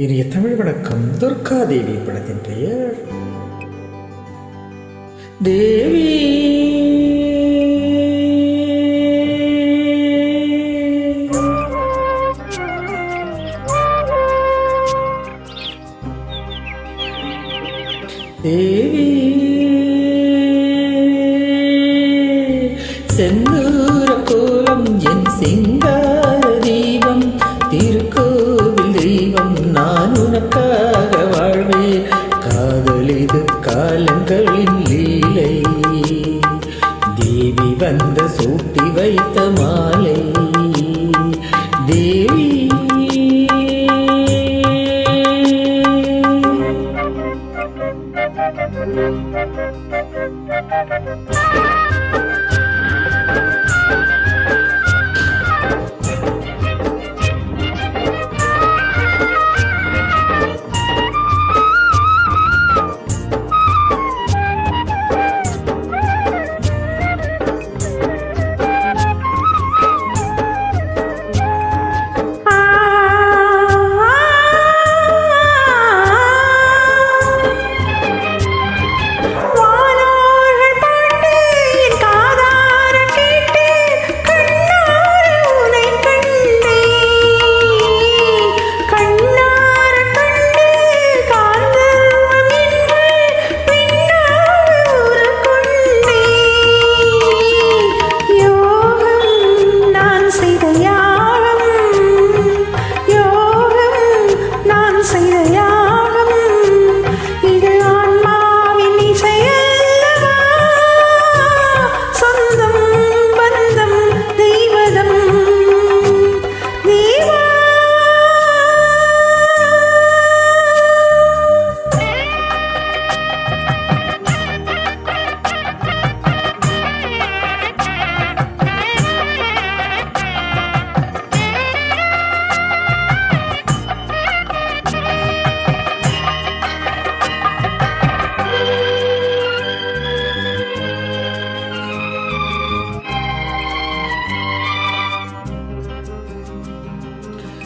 இனிய தமிழ் வணக்கம். துர்கா தேவி படத்தின் பெயர். தேவி. தேவி.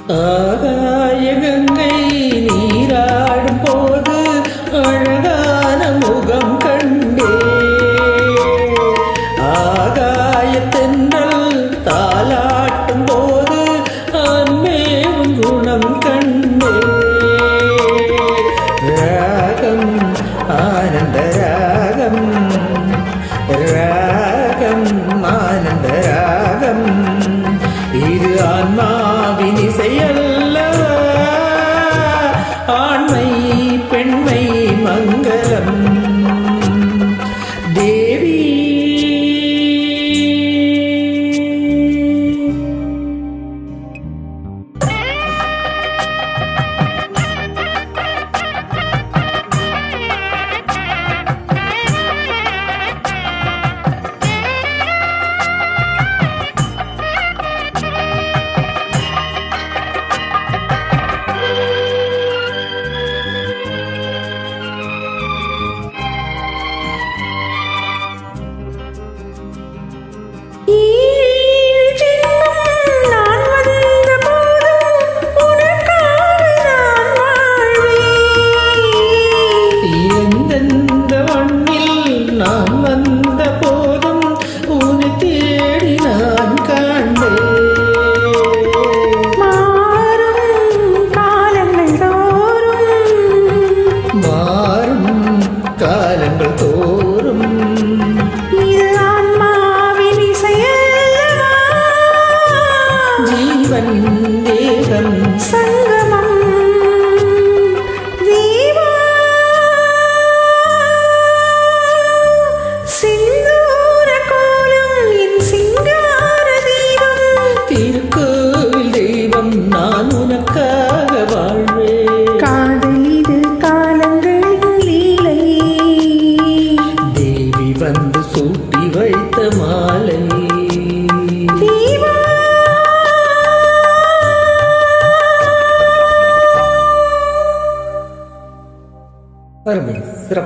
ஆகாய கங்கை நீராடும் போது அழகான முகம் கண்டே. ஆகாய தென்றல் தாளாட்டும் போது ஆன்மேவும் குணம் கண்டே. ராகம் ஆனந்த ராகம் ராகம். மங்களம். தங்கள் தோ Agora mesmo, será